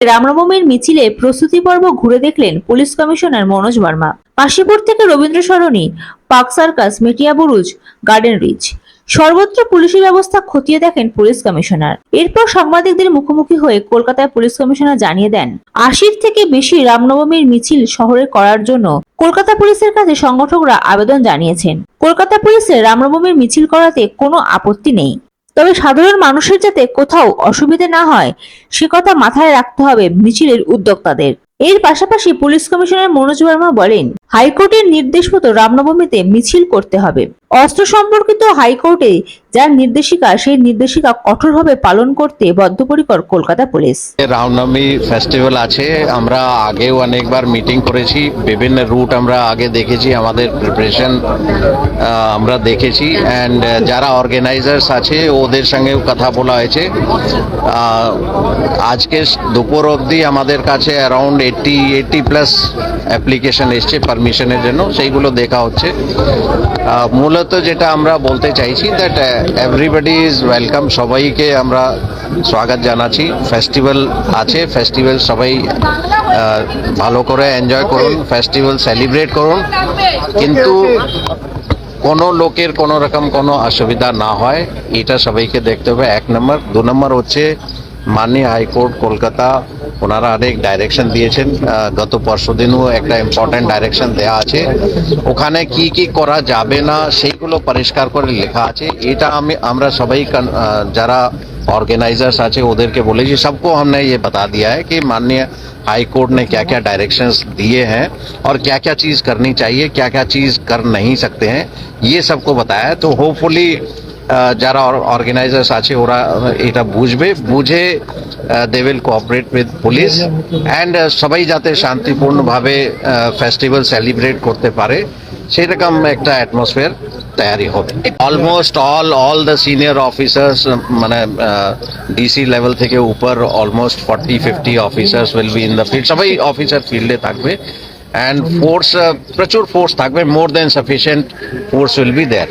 রামনবমীর মিছিলে প্রস্তুতি পর্ব ঘুরে দেখলেন পুলিশ কমিশনার মনোজ বর্মা। কাশীপুর থেকে Rabindra Sarani, Park Circus, Metiabruz, Garden Reach. সর্বত্র পুলিশি ব্যবস্থা খতিয়ে দেখেন পুলিশ কমিশনার। এরপর সাংবাদিকদের মুখোমুখি হয়ে কলকাতায় পুলিশ কমিশনার জানিয়ে দেন, আশির থেকে বেশি রামনবমীর মিছিল শহরে করার জন্য কলকাতা পুলিশের কাছে সংগঠকরা আবেদন জানিয়েছেন। কলকাতা পুলিশের রামনবমীর মিছিল করাতে কোনো আপত্তি নেই। তবে সাধারণ মানুষের যাতে কোথাও অসুবিধে না হয়, সে কথা মাথায় রাখতে হবে মিছিলের উদ্যোক্তাদের। এর পাশাপাশি পুলিশ কমিশনার মনোজ বর্মা বলেন, হাইকোর্টের নির্দেশ মতো রামনবমীতে মিছিল করতে হবে। অস্ত্র সম্পর্কিত হাইকোর্টে যার নির্দেশিকা সেই নির্দেশিকা কঠোরভাবে পালন করতে বদ্ধপরিকর কলকাতা পুলিশ। রামনবমী ফেস্টিভ্যাল আছে, আমরা আগেও অনেকবার মিটিং করেছি, বিভিন্ন রুট আমরা আগে দেখেছি, আমাদের প্রিপারেশন আমরা দেখেছি অ্যান্ড যারা অর্গানাইজার্স আছে, ওদের সঙ্গেও কথা বলা হয়েছে। আজকে দুপুর অবধি আমাদের কাছে around eighty eighty plus application এসছে পারমিশনের জন্য, সেইগুলো দেখা হচ্ছে। মূলত যেটা আমরা বলতে চাইছি দ্যাট এভরিবডি ইজ ওয়েলকাম সবাইকে আমরা স্বাগত জানাচ্ছি। ফেস্টিভ্যাল আছে। ফেস্টিভ্যাল সবাই ভালো করে এনজয় করুন। ফেস্টিভ্যাল সেলিব্রেট করুন। কিন্তু কোনো লোকের কোনো রকম কোনো অসুবিধা না হয়। এটা সবাইকে দেখতে হবে। এক নম্বর। দু নম্বর হচ্ছে মাননীয় হাইকোর্ট কলকাতা ওনারা অনেক ডাইরেকশন দিয়েছেন আহ, গত পরশু দিনও একটা ইম্পর্টেন্ট ডাইরেকশন দেওয়া আছে ওখানে কি কি করা যাবে না সেইগুলো পরিষ্কার করে লেখা আছে এটা আমি আমরা সবাই কন- আহ, যারা ऑर्गेनाइजर्स আছে ওদেরকে বলেছি सबको हमने ये बता दिया है कि माननीय हाई कोर्ट ने क्या क्या डायरेक्शंस दिए हैं और क्या क्या चीज करनी चाहिए क्या क्या चीज कर नहीं सकते हैं ये सबको बताया है तो होपफुली যারা অর্গানাইজার্স আছে, ওরা এটা বুঝবে। বুঝে they will cooperate with police and সবাই যাতে শান্তিপূর্ণভাবে ফেস্টিভ্যাল সেলিব্রেট করতে পারে, সেরকম একটা অ্যাটমসফিয়ার তৈরি হবে। Almost all all the senior officers মানে ডিসি লেভেল থেকে উপর almost forty fifty officers will be in the field সবাই অফিসার ফিল্ডে থাকবে অ্যান্ড ফোর্স প্রচুর ফোর্স থাকবে। More than sufficient force will be there